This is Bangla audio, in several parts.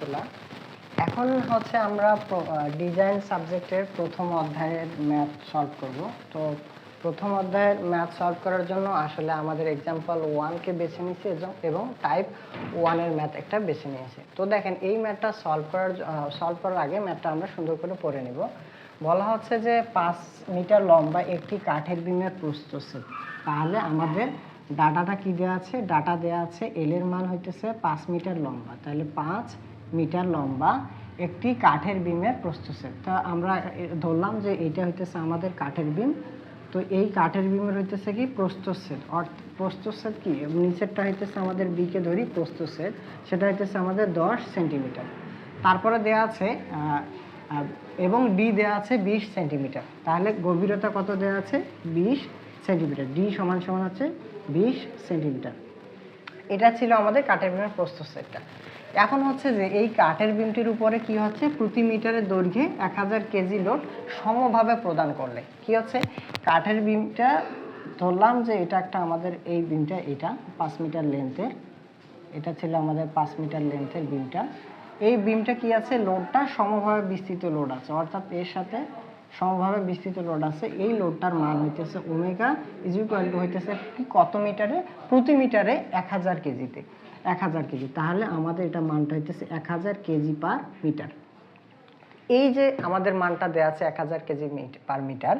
রহমতুল্লাহ এখন হচ্ছে আমরা ডিজাইন সাবজেক্টের প্রথম অধ্যায়ের ম্যাথ সলভ করব। তো প্রথম অধ্যায়ের ম্যাথ সলভ করার জন্য আসলে আমাদের এক্সাম্পল ওয়ানকে বেছে নিয়েছি এবং- টাইপ ওয়ানের ম্যাথ একটা বেছে নিয়েছি। তো দেখেন, এই ম্যাথটা সলভ করার সলভ করার আগে ম্যাথটা আমরা সুন্দর করে পড়ে নেব। বলা হচ্ছে যে পাঁচ মিটার লম্বা একটি কাঠের বিমের প্রস্তুত তাহলে আমাদের ডাটাটা কি দেওয়া আছে? ডাটা দেওয়া আছে এল এর মান হইতেছে পাঁচ মিটার লম্বা। তাহলে পাঁচ মিটার লম্বা একটি কাঠের বিমের প্রস্তুত তা আমরা ধরলাম যে এটা হইতেছে আমাদের কাঠের বিম। তো এই কাঠের বিমের হইতেছে কি প্রস্তুচ্ছেদ অর্থ প্রস্তুচ্ছেদ কি? নিচেরটা হইতেছে আমাদের বিকে ধরি প্রস্তুচ্ছেদ সেটা হইতেছে আমাদের দশ সেন্টিমিটার। তারপরে দেওয়া আছে এবং ডি দেওয়া আছে বিশ সেন্টিমিটার। তাহলে গভীরতা কত দেওয়া আছে? বিশ সেন্টিমিটার। ডি সমান সমান হচ্ছে বিশ সেন্টিমিটার। এটা ছিল আমাদের কাঠের বিমের প্রস্তুত সেটটা এখন হচ্ছে যে এই কাঠের বিমটির উপরে কি হচ্ছে? প্রতি মিটারের দৈর্ঘ্যে এক হাজার কেজি লোড সমভাবে প্রদান করলে। কি হচ্ছে? কাঠের বিমটা ধরলাম যে এটা একটা আমাদের এই বিমটা এটা পাঁচ মিটার লেন্থের এটা ছিল আমাদের পাঁচ মিটার লেন্থের বিমটা এই বিমটা কি আছে? লোডটা সমভাবে বিস্তৃত লোড আছে। অর্থাৎ এর সাথে সমভাবে বিস্তৃত লোড আছে। এই লোডটার মান হইতেছে ওমেগা ইজ ইকুয়াল টু হইতেছে কত মিটারে? প্রতি মিটারে এক হাজার কেজিতে। এক হাজার কেজি। তাহলে আমাদের এটা মানটা হইতেছে এক হাজার কেজি পার মিটার। এই যে আমাদের মানটা দেওয়া আছে এক হাজার কেজি পার মিটার,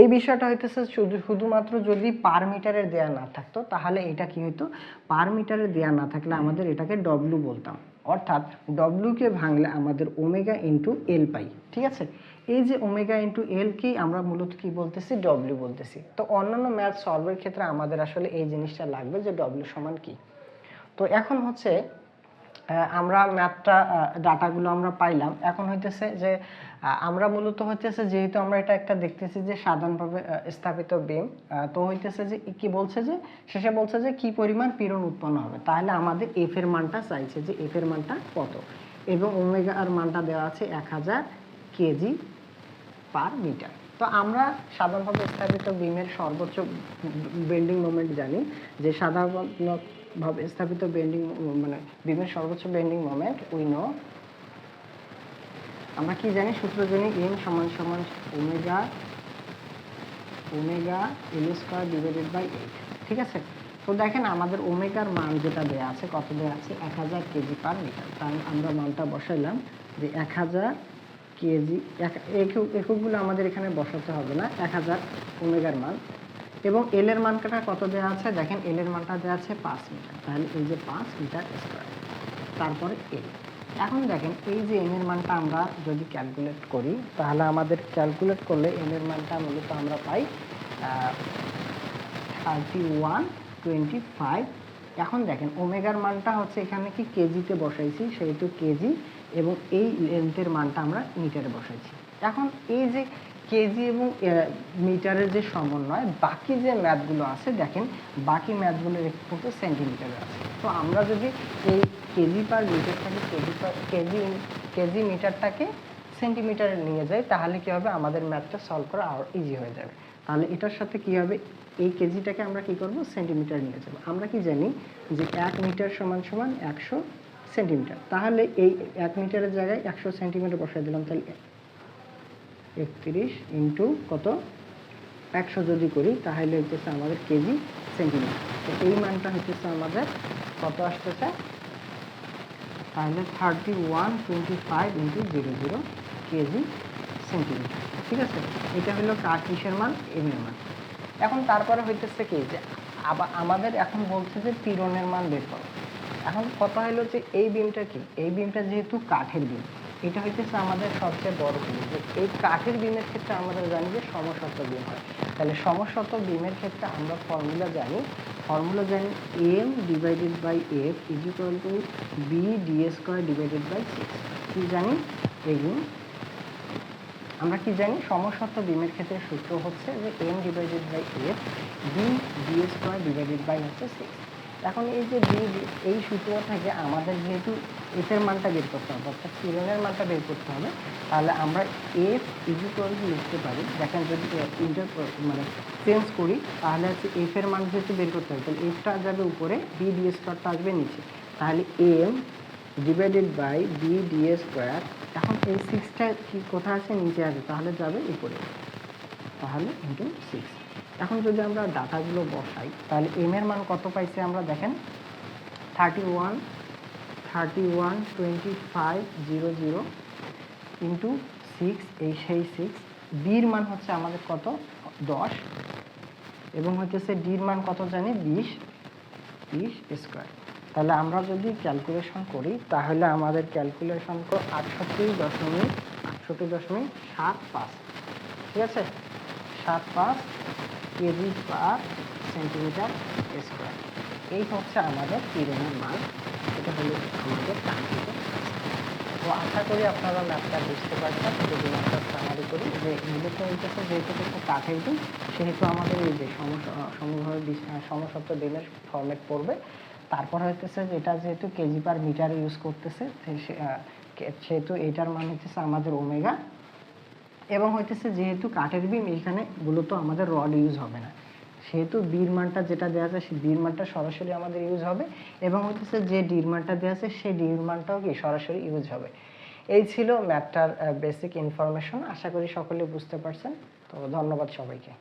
এই বিষয়টা হইতেছে শুধু শুধুমাত্র যদি পার মিটারের দেয়া না থাকতো, তাহলে এটা কি হইতো? পার মিটারের দেয়া না থাকলে আমাদের এটাকে ডব্লু বলতাম। অর্থাৎ ডব্লুকে ভাঙলে আমাদের ওমেগা ইন্টু এল পাই। ঠিক আছে? এই যে ওমেগা ইন্টু এলকেই আমরা মূলত কি বলতেছি? ডব্লিউ বলতেছি। তো অন্যান্য ম্যাথ সলভের ক্ষেত্রে আমাদের আসলে এই জিনিসটা লাগবে যে ডব্লিউ সমান কি? তো এখন হচ্ছে আমরা ম্যাথটা ডাটাগুলো আমরা পাইলাম। এখন হইতেছে যে আমরা মূলত হইতেছে যেহেতু আমরা এটা একটা দেখতেছি যে সাধারণভাবে স্থাপিত বিম তো হইতেছে যে, কি বলছে যে, শেষে বলছে যে, কি পরিমাণ পীড়ন উৎপন্ন হবে? তাহলে আমাদের এফ এর মানটা চাইছে যে এফ এর মানটা কত? এবং ওমেগা আর মানটা দেওয়া আছে এক হাজার কেজি পার মিটার। তো আমরা সাধারণভাবে স্থাপিত বিমের সর্বোচ্চ বেন্ডিং মোমেন্ট জানি, যে সাধারণভাবে স্থাপিত বেন্ডিং মানে বিমের সর্বোচ্চ বেন্ডিং মোমেন্ট উই নো আমরা কি জানি? সূত্র জানি এম সমান সমান omega omega L square divided by eight ঠিক আছে? তো দেখেন, আমাদের ওমেগার মান যেটা দেওয়া আছে, কত দেওয়া আছে? এক হাজার কেজি পার মিটার তাই আমরা মানটা বসাইলাম যে এক হাজার কেজি এক একক এককগুলো আমাদের এখানে বসাতে হবে না। এক হাজার ওমেগার মান। এবং এল এর মানটা কত দেওয়া আছে? দেখেন এল এর মানটা দেওয়া আছে পাঁচ মিটার। তাহলে এই যে পাঁচ মিটার স্কোয়ার তারপরে এল এখন দেখেন, এই যে এম এর মানটা আমরা যদি ক্যালকুলেট করি, তাহলে আমাদের ক্যালকুলেট করলে এম এর মানটা মূলত আমরা পাই থার্টি ওয়ান টোয়েন্টি ফাইভ এখন দেখেন, ওমেগার মানটা হচ্ছে এখানে কি কেজিতে বসাইছি, সেহেতু কেজি, এবং এই লেন্থের মানটা আমরা মিটারে বসাইছি। এখন এই যে কেজি এবং মিটারের যে সমন্বয়, বাকি যে ম্যাথগুলো আছে, দেখেন, বাকি ম্যাথগুলো কিন্তু সেন্টিমিটারে আছে। তো আমরা যদি এই কেজি পার মিটারটাকে কেজি পার কেজি কেজি মিটারটাকে সেন্টিমিটারে নিয়ে যাই, তাহলে কি হবে? আমাদের ম্যাথটা সলভ করা আরও ইজি হয়ে যাবে। তাহলে এটার সাথে কি হবে? এই কেজিটাকে আমরা কি করব? সেন্টিমিটার নিয়ে যাব। আমরা কি জানি যে এক মিটার সমান সমান একশো সেন্টিমিটার তাহলে এই এক মিটারের জায়গায় একশো সেন্টিমিটার বসাই দিলাম, তাহলে একত্রিশ ইন্টু কত? একশো যদি করি, তাহলে হইতেছে আমাদের কেজি সেন্টিমিটার। তো এই মানটা হইতেছে আমাদের কত আসতেছে? তাহলে thirty one twenty five into zero zero KG centimetre. ঠিক আছে? এটা হলো কাঠ কিসের মান, এম এর মান। এখন তারপরে হইতেছে কি? যে আবার আমাদের এখন বলছে যে পীড়নের মান বের করো। এখন কথা হলো যে এই বিমটা কি? এই বিমটা যেহেতু কাঠের বিম। এটা হইতেছে আমাদের সবচেয়ে বড় জিনিস। এই কাঠের বিমের ক্ষেত্রে আমরা জানি যে সমশত বিম হয়। তাহলে সমশত বিমের ক্ষেত্রে আমরা ফর্মুলা জানি। ফর্মুলা জানি M divided by F is equal to B D square divided by six কি জানি? এগুলো আমরা কি জানি? সমশত বিমের ক্ষেত্রে সূত্র হচ্ছে যে M divided by F B D square divided by হচ্ছে সিক্স এখন এই যে এই সূত্র থেকে আমাদের যেহেতু এফ এর মানটা বের করতে হবে, অর্থাৎ পীড়নের মানটা বের করতে হবে, তাহলে আমরা এফ ইজিকোয়াল লিখতে পারি। দেখেন যদি ইন্টার মানে চেঞ্জ করি, তাহলে হচ্ছে এফ এর মান যেহেতু বের করতে হবে, তাহলে এফটা যাবে উপরে বি ডি স্কোয়ারটা আসবে নিচে। তাহলে M divided by B DA square এখন এই সিক্সটা কি কোথায় আছে? নিচে আছে, তাহলে যাবে উপরে। তাহলে ইন্টু সিক্স এখন যদি আমরা ডাটাগুলো বসাই, তাহলে এম এর মান কত পাইছে আমরা দেখেন? Thirty one thirty one twenty five zero zero into six এই সেই সিক্স বির মান হচ্ছে আমাদের কত? দশ, এবং হচ্ছে ডির মান কত জানি? বিশ বিশ স্কোয়ার তাহলে আমরা যদি ক্যালকুলেশন করি, তাহলে আমাদের ক্যালকুলেশন তো আটষট্টি দশমিক আটষট্টি দশমিক সাত পাঁচ, ঠিক আছে? সাত পাঁচ কেজি পার সেন্টিমিটার স্কোয়ার এই হচ্ছে আমাদের কিরণের মান। এটা হলো আমাদের কাঙ্ক্ষিত তো আশা করি আপনারা ম্যাপটা বুঝতে পারছেন। যদি ম্যাপটা সামারি করি, যে হইতেছে যেহেতু একটা কাঠের দিন সেহেতু আমাদের এই যে সমভাবে সমসত্ব দিনের ফর্মেট পড়বে। তারপর হইতেছে যেটা যেহেতু কেজি পার মিটার ইউজ করতেছে সেহেতু এটার মান হচ্ছে আমাদের ওমেগা এবং হইতেছে যেহেতু কাঠের বিম এখানে মূলত আমাদের রড ইউজ হবে না। সেহেতু বীর মানটা যেটা দেওয়া আছে সেই বীর মানটা সরাসরি আমাদের ইউজ হবে এবং হইতেছে যে ডির মানটা দেওয়া আছে সেই ডির মানটাও কি সরাসরি ইউজ হবে। এই ছিল ম্যাথটার বেসিক ইনফরমেশন আশা করি সকলে বুঝতে পারছেন। তো ধন্যবাদ সবাইকে।